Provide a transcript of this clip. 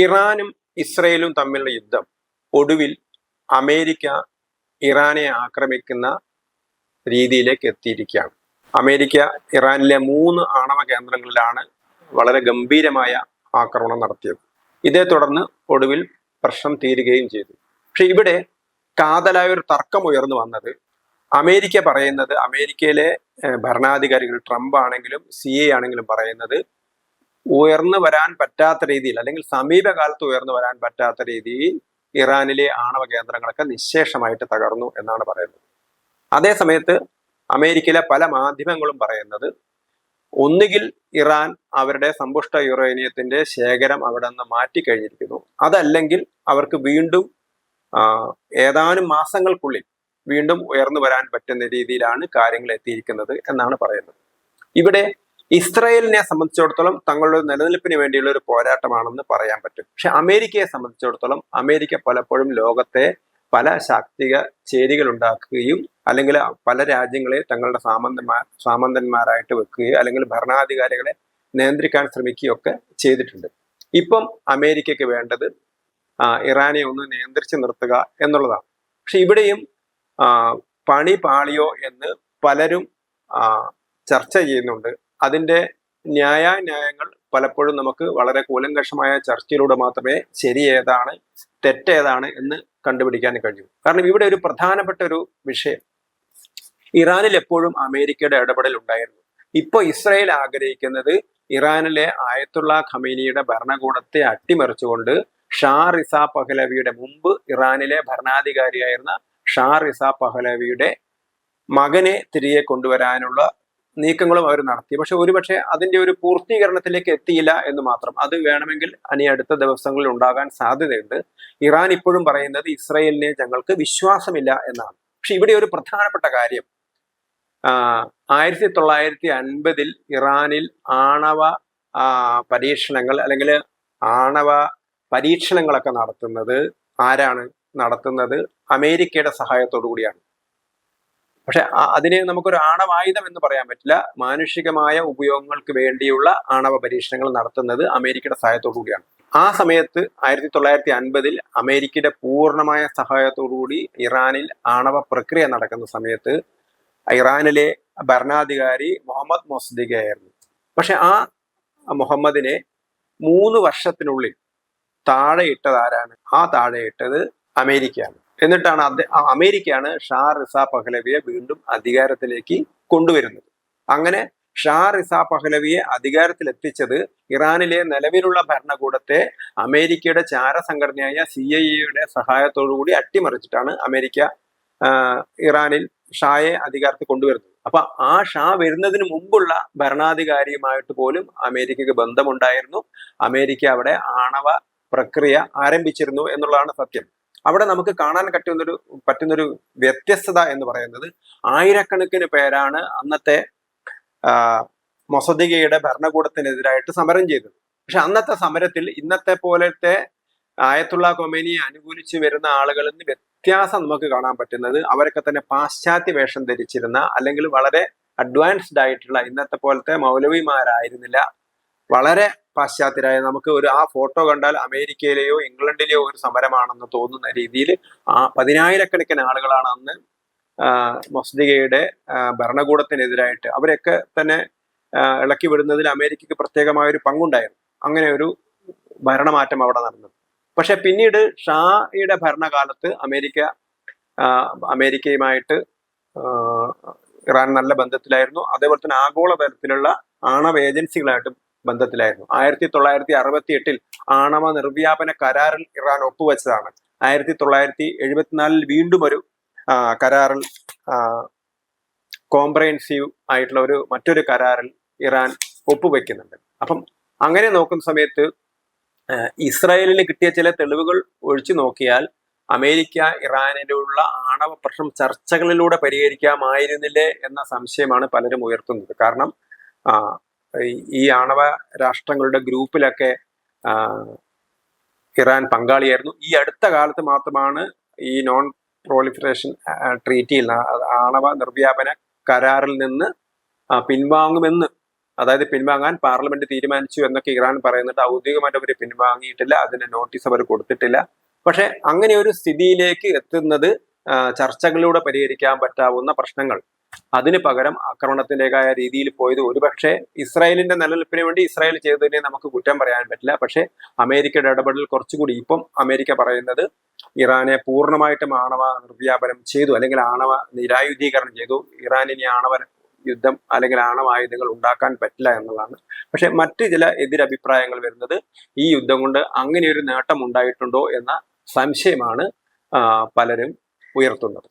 ഇറാനും ഇസ്രയേലും തമ്മിലുള്ള യുദ്ധം. ഒടുവിൽ അമേരിക്ക ഇറാനെ ആക്രമിക്കുന്ന രീതിയിലേക്ക് എത്തിയിരിക്കുകയാണ്. അമേരിക്ക ഇറാനിലെ മൂന്ന് ആണവ കേന്ദ്രങ്ങളിലാണ് വളരെ ഗംഭീരമായ ആക്രമണം നടത്തിയത്. ഇതേ തുടർന്ന് ഒടുവിൽ പ്രശ്നം തീരുകയും ചെയ്തു. പക്ഷെ ഇവിടെ കാതലായ ഒരു തർക്കം ഉയർന്നു വന്നത് അമേരിക്ക പറയുന്നത് അമേരിക്കയിലെ ഭരണാധികാരികൾ ട്രംപ് ആണെങ്കിലും സി എ ആണെങ്കിലും പറയുന്നത് ഉയർന്നു വരാൻ പറ്റാത്ത രീതിയിൽ അല്ലെങ്കിൽ സമീപകാലത്ത് ഉയർന്നു വരാൻ പറ്റാത്ത രീതിയിൽ ഇറാനിലെ ആണവ കേന്ദ്രങ്ങളൊക്കെ നിശേഷമായിട്ട് തകർന്നു എന്നാണ് പറയുന്നത്. അതേസമയത്ത് അമേരിക്കയിലെ പല മാധ്യമങ്ങളും പറയുന്നത് ഒന്നുകിൽ ഇറാൻ അവരുടെ സമ്പുഷ്ട യുറേനിയത്തിന്റെ ശേഖരം അവിടെ നിന്ന് മാറ്റിക്കഴിഞ്ഞിരിക്കുന്നു. അതല്ലെങ്കിൽ അവർക്ക് വീണ്ടും ഏതാനും മാസങ്ങൾക്കുള്ളിൽ വീണ്ടും ഉയർന്നു വരാൻ പറ്റുന്ന രീതിയിലാണ് കാര്യങ്ങൾ എത്തിയിരിക്കുന്നത് എന്നാണ് പറയുന്നത്. ഇവിടെ ഇസ്രായേലിനെ സംബന്ധിച്ചിടത്തോളം തങ്ങളുടെ നിലനിൽപ്പിന് വേണ്ടിയുള്ള ഒരു പോരാട്ടമാണെന്ന് പറയാൻ പറ്റും. പക്ഷെ അമേരിക്കയെ സംബന്ധിച്ചിടത്തോളം അമേരിക്ക പലപ്പോഴും ലോകത്തെ പല ശാക്തിക ചേരികൾ ഉണ്ടാക്കുകയും അല്ലെങ്കിൽ പല രാജ്യങ്ങളെ തങ്ങളുടെ സാമന്തന്മാർ സാമന്തന്മാരായിട്ട് വെക്കുകയും അല്ലെങ്കിൽ ഭരണാധികാരികളെ നിയന്ത്രിക്കാൻ ശ്രമിക്കുകയൊക്കെ ചെയ്തിട്ടുണ്ട്. ഇപ്പം അമേരിക്കയ്ക്ക് വേണ്ടത് ഇറാനെ ഒന്ന് നിയന്ത്രിച്ചു നിർത്തുക എന്നുള്ളതാണ്. പക്ഷെ ഇവിടെയും പണി പാളിയോ എന്ന് പലരും ചർച്ച ചെയ്യുന്നുണ്ട്. അതിന്റെ ന്യായാന്യായങ്ങൾ പലപ്പോഴും നമുക്ക് വളരെ കൂലങ്കഷമായ ചർച്ചയിലൂടെ മാത്രമേ ശരി ഏതാണ് തെറ്റേതാണ് എന്ന് കണ്ടുപിടിക്കാൻ കഴിയൂ. കാരണം ഇവിടെ ഒരു പ്രധാനപ്പെട്ട ഒരു വിഷയം. ഇറാനിൽ എപ്പോഴും അമേരിക്കയുടെ ഇടപെടൽ ഉണ്ടായിരുന്നു. ഇപ്പൊ ഇസ്രായേൽ ആഗ്രഹിക്കുന്നത് ഇറാനിലെ ആയത്തുള്ള ഖമീനിയുടെ ഭരണകൂടത്തെ അട്ടിമറിച്ചുകൊണ്ട് ഷാ റിസ പഹലവിയുടെ മുമ്പ് ഇറാനിലെ ഭരണാധികാരിയായിരുന്ന ഷാ റിസ പഹലവിയുടെ മകനെ തിരികെ കൊണ്ടുവരാനുള്ള നീക്കങ്ങളും അവർ നടത്തി. പക്ഷെ ഒരുപക്ഷെ അതിന്റെ ഒരു പൂർത്തീകരണത്തിലേക്ക് എത്തിയില്ല എന്ന് മാത്രം. അത് വേണമെങ്കിൽ ഇനി അടുത്ത ദിവസങ്ങളിൽ ഉണ്ടാകാൻ സാധ്യതയുണ്ട്. ഇറാൻ ഇപ്പോഴും പറയുന്നത് ഇസ്രയേലിനെ ഞങ്ങൾക്ക് വിശ്വാസമില്ല എന്നാണ്. പക്ഷെ ഇവിടെ ഒരു പ്രധാനപ്പെട്ട കാര്യം. ആയിരത്തി തൊള്ളായിരത്തി അൻപതിൽ ഇറാനിൽ ആണവ പരീക്ഷണങ്ങൾ അല്ലെങ്കിൽ ആണവ പരീക്ഷണങ്ങളൊക്കെ നടത്തുന്നത് ആരാണ്? നടത്തുന്നത് അമേരിക്കയുടെ സഹായത്തോടു കൂടിയാണ്. പക്ഷെ അതിന് നമുക്കൊരു ആണവായുധം എന്ന് പറയാൻ പറ്റില്ല. മാനുഷികമായ ഉപയോഗങ്ങൾക്ക് വേണ്ടിയുള്ള ആണവ പരീക്ഷണങ്ങൾ നടത്തുന്നത് അമേരിക്കയുടെ സഹായത്തോടു കൂടിയാണ്. ആ സമയത്ത് ആയിരത്തി തൊള്ളായിരത്തി അൻപതിൽ അമേരിക്കയുടെ പൂർണമായ സഹായത്തോടു കൂടി ഇറാനിൽ ആണവ പ്രക്രിയ നടക്കുന്ന സമയത്ത് ഇറാനിലെ ഭരണാധികാരി മുഹമ്മദ് മൊസ്ദിഖയായിരുന്നു പക്ഷെ ആ മുഹമ്മദിനെ മൂന്ന് വർഷത്തിനുള്ളിൽ താഴെയിട്ടത് ആരാണ്? ആ താഴെയിട്ടത് അമേരിക്കയാണ്. എന്നിട്ടാണ് അമേരിക്കയാണ് ഷാ റിസ പഹലവിയെ വീണ്ടും അധികാരത്തിലേക്ക് കൊണ്ടുവരുന്നത്. അങ്ങനെ ഷാ റിസ പഹലവിയെ അധികാരത്തിൽ എത്തിച്ചത് ഇറാനിലെ നിലവിലുള്ള ഭരണകൂടത്തെ അമേരിക്കയുടെ ചാരസംഘടനയായ സി ഐ എയുടെ സഹായത്തോടുകൂടി അട്ടിമറിച്ചിട്ടാണ് അമേരിക്ക ഇറാനിൽ ഷായെ അധികാരത്തിൽ കൊണ്ടുവരുന്നത്. അപ്പൊ ആ ഷാ വരുന്നതിന് മുമ്പുള്ള ഭരണാധികാരിയുമായിട്ട് പോലും അമേരിക്കക്ക് ബന്ധമുണ്ടായിരുന്നു. അമേരിക്ക അവിടെ ആണവ പ്രക്രിയ ആരംഭിച്ചിരുന്നു എന്നുള്ളതാണ് സത്യം. അവിടെ നമുക്ക് കാണാൻ പറ്റുന്നൊരു പറ്റുന്നൊരു വ്യത്യസ്തത എന്ന് പറയുന്നത് ആയിരക്കണക്കിന് പേരാണ് അന്നത്തെ മൊസദികയുടെ ഭരണകൂടത്തിനെതിരായിട്ട് സമരം ചെയ്തത്. പക്ഷെ അന്നത്തെ സമരത്തിൽ ഇന്നത്തെ പോലത്തെ ആയത്തുള്ള കൊമേനിയെ അനുകൂലിച്ച് വരുന്ന ആളുകളിൽ നിന്ന് വ്യത്യാസം നമുക്ക് കാണാൻ പറ്റുന്നത് അവരൊക്കെ തന്നെ പാശ്ചാത്യ വേഷം ധരിച്ചിരുന്ന അല്ലെങ്കിൽ വളരെ അഡ്വാൻസ്ഡ് ആയിട്ടുള്ള ഇന്നത്തെ പോലത്തെ മൗലവിമാരായിരുന്നില്ല. വളരെ പാശ്ചാത്യരായ നമുക്ക് ഒരു ആ ഫോട്ടോ കണ്ടാൽ അമേരിക്കയിലെയോ ഇംഗ്ലണ്ടിലെയോ ഒരു സമരമാണെന്ന് തോന്നുന്ന രീതിയിൽ ആ പതിനായിരക്കണക്കിന് ആളുകളാണ് അന്ന് മസ്ദികയുടെ ഭരണകൂടത്തിനെതിരായിട്ട് അവരൊക്കെ തന്നെ ഇളക്കി വിടുന്നതിൽ അമേരിക്കക്ക് പ്രത്യേകമായ ഒരു പങ്കുണ്ടായിരുന്നു. അങ്ങനെ ഒരു ഭരണമാറ്റം അവിടെ നടന്നു പക്ഷെ പിന്നീട് ഷായുടെ ഭരണകാലത്ത് അമേരിക്ക അമേരിക്കയുമായിട്ട് ഇറാൻ നല്ല ബന്ധത്തിലായിരുന്നു. അതേപോലെ തന്നെ ആഗോള ആഗോളതലത്തിലുള്ള ആണവ ഏജൻസികളായിട്ട് ബന്ധത്തിലായിരുന്നു. ആയിരത്തി തൊള്ളായിരത്തി അറുപത്തി എട്ടിൽ ആണവ നിർവ്യാപന കരാറിൽ ഇറാൻ ഒപ്പുവെച്ചതാണ്. ആയിരത്തി തൊള്ളായിരത്തി എഴുപത്തിനാലിൽ വീണ്ടും ഒരു കരാറിൽ കോംപ്രഹെൻസീവ് ആയിട്ടുള്ള ഒരു മറ്റൊരു കരാറിൽ ഇറാൻ ഒപ്പുവെക്കുന്നുണ്ട്. അപ്പം അങ്ങനെ നോക്കുന്ന സമയത്ത് ഇസ്രായേലിന് കിട്ടിയ ചില തെളിവുകൾ ഒഴിച്ചു നോക്കിയാൽ അമേരിക്ക ഇറാനിലുള്ള ആണവ പ്രശ്നം ചർച്ചകളിലൂടെ പരിഹരിക്കാമായിരുന്നില്ലേ എന്ന സംശയമാണ് പലരും ഉയർത്തുന്നത്. കാരണം ഈ- ആണവ രാഷ്ട്രങ്ങളുടെ ഗ്രൂപ്പിലൊക്കെ ഇറാൻ പങ്കാളിയായിരുന്നു. ഈ അടുത്ത കാലത്ത് മാത്രമാണ് ഈ നോൺ പ്രോളിഫറേഷൻ ട്രീറ്റിയിൽ ആണവ നിർവ്യാപന കരാറിൽ നിന്ന് പിൻവാങ്ങുമെന്ന് അതായത് പിൻവാങ്ങാൻ പാർലമെന്റ് തീരുമാനിച്ചു എന്നൊക്കെ ഇറാൻ പറയുന്നുണ്ട്. ഔദ്യോഗികമായിട്ട് അവർ പിൻവാങ്ങിയിട്ടില്ല അതിന് നോട്ടീസ് അവർ കൊടുത്തിട്ടില്ല. പക്ഷെ അങ്ങനെ ഒരു സ്ഥിതിയിലേക്ക് എത്തുന്നത് ചർച്ചകളിലൂടെ പരിഹരിക്കാൻ പറ്റാവുന്ന പ്രശ്നങ്ങൾ. അതിന് പകരം ആക്രമണത്തിന്റെതായ രീതിയിൽ പോയത് ഒരുപക്ഷെ ഇസ്രായേലിന്റെ നിലനിൽപ്പിന് വേണ്ടി ഇസ്രായേൽ ചെയ്തതിനെ നമുക്ക് കുറ്റം പറയാൻ പറ്റില്ല. പക്ഷേ അമേരിക്കയുടെ ഇടപെടൽ കുറച്ചുകൂടി ഇപ്പം അമേരിക്ക പറയുന്നത് ഇറാനെ പൂർണമായിട്ടും ആണവ നിർവ്യാപനം ചെയ്തു അല്ലെങ്കിൽ ആണവ നിരായുധീകരണം ചെയ്തു. ഇറാൻ ഇനി ആണവ യുദ്ധം അല്ലെങ്കിൽ ആണവായുധങ്ങൾ ഉണ്ടാക്കാൻ പറ്റില്ല എന്നുള്ളതാണ്. പക്ഷെ മറ്റ് ചില എതിരഭിപ്രായങ്ങൾ വരുന്നത് ഈ യുദ്ധം കൊണ്ട് അങ്ങനെ ഒരു നേട്ടം ഉണ്ടായിട്ടുണ്ടോ എന്ന സംശയമാണ് പലരും ഉയർത്തുന്നത്.